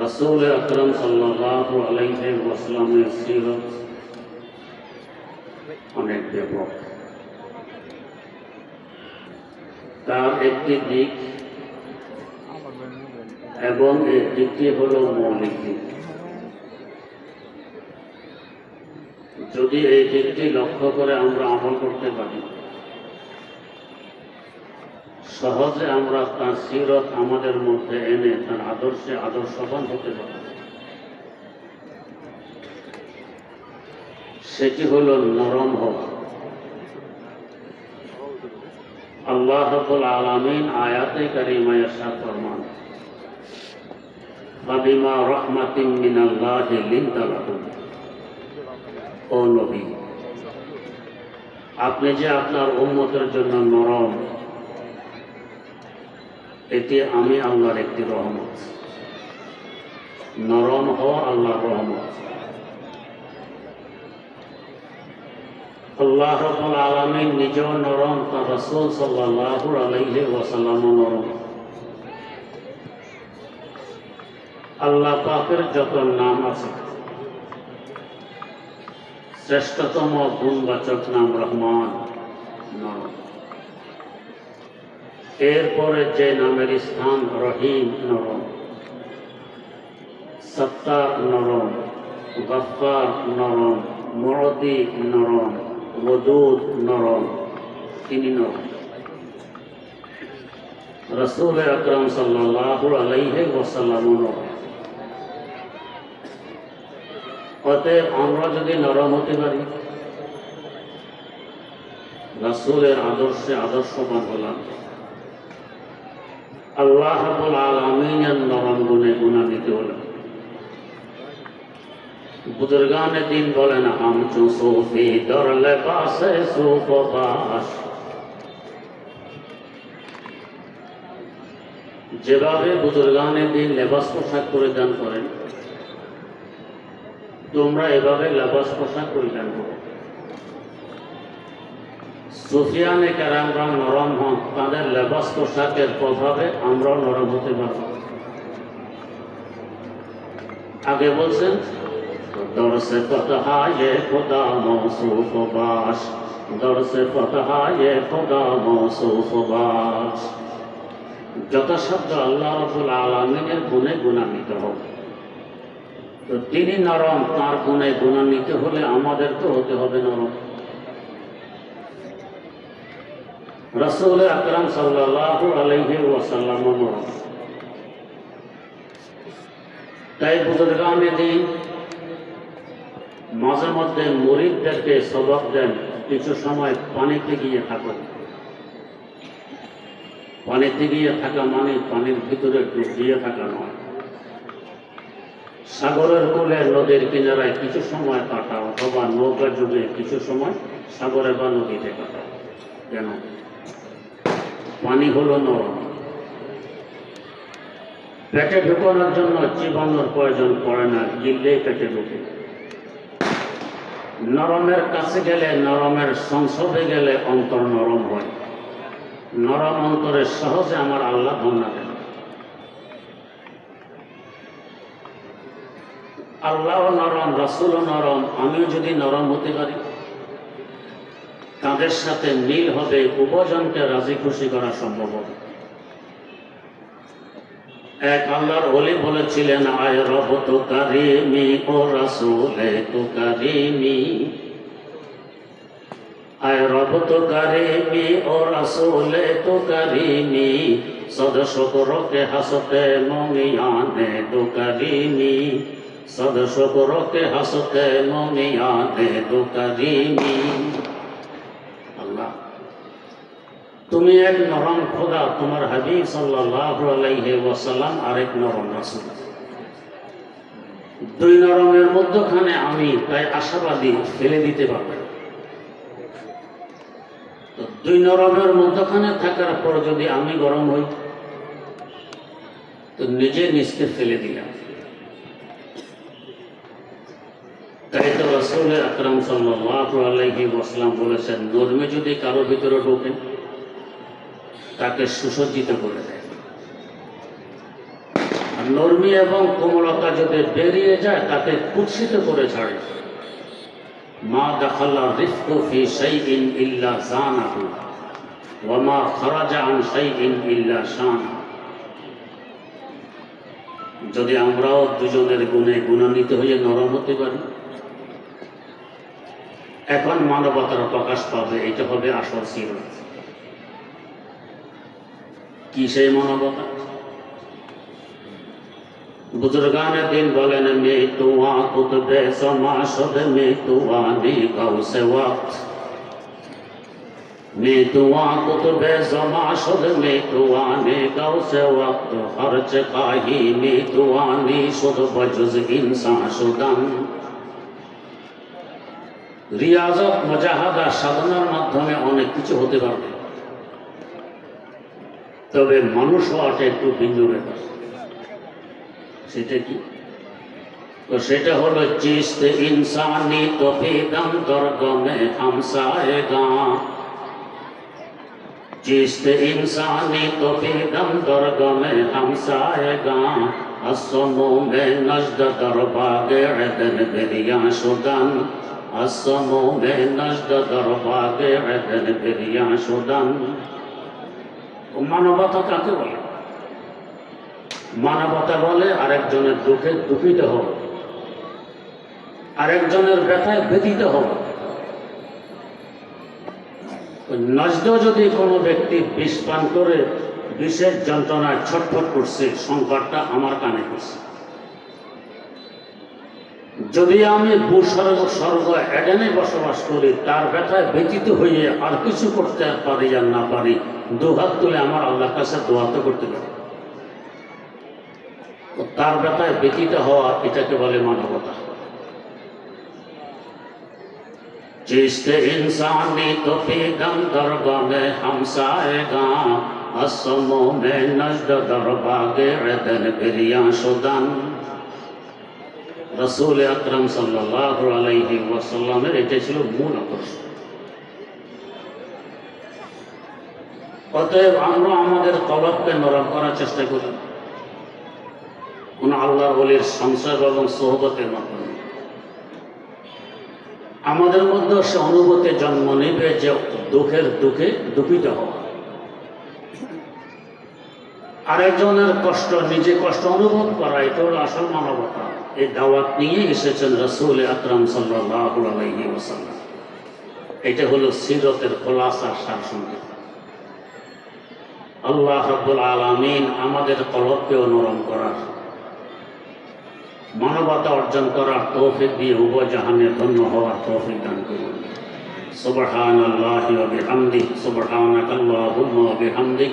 রসুল আকরম সাল্লাহ আলাইহি ওয়াসাল্লামের সিরত অনেক ব্যাপক। তার একটি দিক এবং এই দিকটি হল মৌলিক দিক। যদি এই দিকটি লক্ষ্য করে আমরা আমল করতে পারি সহজে আমরা তার সিরত আমাদের মধ্যে এনে তার আদর্শে আদর্শবান হতে পারি সেটি হল নরম হওয়া। আল্লাহ রব্বুল আলামিন আয়াতে কারিমায় সাত ফরমান, ফাবিমা রহমাতিন লিনতা লাহুম ও নবী, আপনি যে আপনার উম্মতের জন্য নরম এটি আমি আল্লাহর একটি রহমত। নরম হওয়া আল্লাহর রহমত। আল্লাহ রব্বুল আলামিন নিজেও নরম, তার রাসূল ওয়াসাল্লামও নরম। আল্লাহ পাকের যত নাম আছে, শ্রেষ্ঠতম গুণবাচক নাম রহমান, নরম। এরপরে যে নামের স্থান রহিম নরম, সত্তার নরম গফার নরম মরদি নরম, ওদুদ নরম, তিনি নরম। রসুল আকরম সাল্লাহ আলাইহে ওসাল্লাম নরম অতএব আমরা যদি নরম হতে পারি, রাসুলের আদর্শে আদর্শবান হলাম। আল্লাহ আলামিনের নরম গুণে গুণান্বিত হলাম বুজুর্গান দিন বলেন হাম চু সুফি দর লেবাসে সুফবাস যেভাবে বুজুর্গানের দিন লেবাস পোশাক পরিধান করেন, তোমরা এভাবে লেবাস পোশাক পরিধান করো। সুফিয়ানে কারামরা নরম হন, তাদের লেবাস পোশাকের প্রভাবে আমরাও নরম হতে পারব আগে বলছেন, দরসে ফতহায়ে খোদা মৌসুফ বাস, দরসে ফতহায়ে খোদা মৌসুফ বাস। যথাশব্দ আল্লাহ রবুল আলমিনের গুণে গুণান্বিত হোক। তো তিনি নরম, তার গুণে গুণান্বিত হলে আমাদের তো হতে হবে নরম। রসুল আকরাম সাল্লাহ আলহি ওয়াসাল্লাম তাই বুজুর্গানে দিন মাঝে মধ্যে মরিদদেরকে সবক দেন, কিছু সময় পানিতে গিয়ে থাকুন। পানিতে গিয়ে থাকা মানে পানির ভিতরে ডুব দিয়ে থাকা নয়। সাগরের কোলে নদীর কিনারায় কিছু সময় কাটাও, অথবা নৌকা যুগে কিছু সময় সাগরে বা নদীতে কাটা কেন? পানি হলো নরম। পেটে ঢুকানোর জন্য চিবানোর প্রয়োজন পড়ে না গিললেই পেটে ঢুকে। নরমের কাছে গেলে নরমের সংসদে গেলে অন্তর নরম হয়। নরম অন্তরে সহজে আমার আল্লাহ ধন্যা দেন। আল্লাহ নরম রসুল নরম, আমিও যদি নরম হতে পারি তাদের সাথে মিল হবে উপজনকে রাজি খুশি করা সম্ভব হবে। এক আল্লাহর অলি বলেছিলেন, আয় রব তো কারিমি, ও রাসুলে তো কারিমি। আয় রব তো কারিমি, ও রাসুলে তো কারিমি সদস্য করকে হাসতে মমিয়ানে তো কারিমি। সদস্য করকে হাসতে মমিয়ানে তো কারিমি আল্লাহ তুমি এক নরম খোদা, তোমার আলাইহি ওয়াসাল্লাম আরেক নরম রাসূল। দুই নরমের মধ্যখানে আমি তাই আশাবাদী ফেলে দিতে পারবে দুই নরমের মধ্যখানে থাকার পর যদি আমি গরম হই, তো নিজে নিজকে ফেলে দিলাম। তাই তো রসুল আকরাম সাল্লাল্লাহু আলাইহি ওয়াসাল্লাম বলেছেন, নরমে যদি কারও ভিতরে ঢোকেন তাকে সুসজ্জিত করে দেয়। আর নর্মি এবং কোমলতা যদি বেরিয়ে যায়, তাকে কুৎসিত করে ছাড়ে। মা দাখাল্লা রিফকু ফি শাইইন ইল্লা ওয়া মা খারাজা আন শাইইন ইল্লা শানাহু যদি আমরাও দুজনের গুণে গুণান্বিত হয়ে নরম হতে পারি, এখন মানবতার প্রকাশ পাবে, এটা হবে আসল সিরত। কি সেই মানবতা बुजुर्गान दिन बोलन में तुआ कुतबे समाशद में तुआ ने गौ से वक्त में तुआ कुतबे समाशद में तुआ ने गौ से वक्त खर्च काही में तुआ ने शुद बजुज इंसान शुदन রিয়াজত মজাহাদা সাধনার মাধ্যমে অনেক কিছু হতে পারবে তবে মানুষ হওয়াটা একটু ভিন্ন ব্যাপার। সেটা কি? তো সেটা হলো, চিস্ত ইনসানি তো বেদম দরগমে হামসায়েগা চিস্ত ইনসানি তো বেদম দরগমে হামসায়েগা আসমো মে নজদ দরবাগে এদন বেরিয়া সুদান। আসমো মে নজদ দরবাগে এদন বেরিয়া সুদান। মানবতা কাকে বলে। মানবতা বলে আরেকজনের দুঃখে দুঃখিত হবে। আরেকজনের ব্যথায় ব্যথিত হবে। নজদ যদি কোনো ব্যক্তি বিষ পান করে, বিষের যন্ত্রণায় ছটফট করছে, সংকটটা আমার কানে করছে। যদি আমি ভূস্বর্গ, স্বর্গ এডেনে বসবাস করি, তার ব্যথায় ব্যতীত হয়ে আর কিছু করতে পারি আর না পারি, দুহাত তুলে আমার আল্লাহ কাছে দোয়াত করতে পারি। তার ব্যথায় ব্যতীত হওয়া এটাকে বলে মানবতা। چیست انسانی تو پیغم درگاہ ہم سائے گا اسموں میں نجد درباگے ردن রসুল আকরাম সাল্লাহ আলাইহি ওয়াসাল্লামের এটা ছিল মূল আকর্ষণ। অতএব আমরা আমাদের কলবকে নরম করার চেষ্টা করি। কোন আল্লাহ বলির সংসার এবং সোহবতের মাধ্যমে। আমাদের মধ্যে সে অনুভূতি জন্ম নেবে যে দুঃখের দুঃখে দুঃখিত হওয়া। আরেকজনের কষ্ট, নিজে কষ্ট অনুভব করা, এটা হলো আসল মানবতা। এই দাওয়াত নিয়ে এসেছেন রসুল আকরাম সাল্লাহ আলাইহি ওসাল্লাম এটা হলো সিরতের খোলাসার সার সংকেত আল্লাহ রব্বুল আলমিন আমাদের কলবকেও অনুরম করার, মানবতা অর্জন করার তৌফিক দিয়ে উভয় জাহানে ধন্য হওয়ার তৌফিক দান করুন। সুবহান আল্লাহ বিহামদি সুবহানাক আল্লাহুম্মা বিহামদিক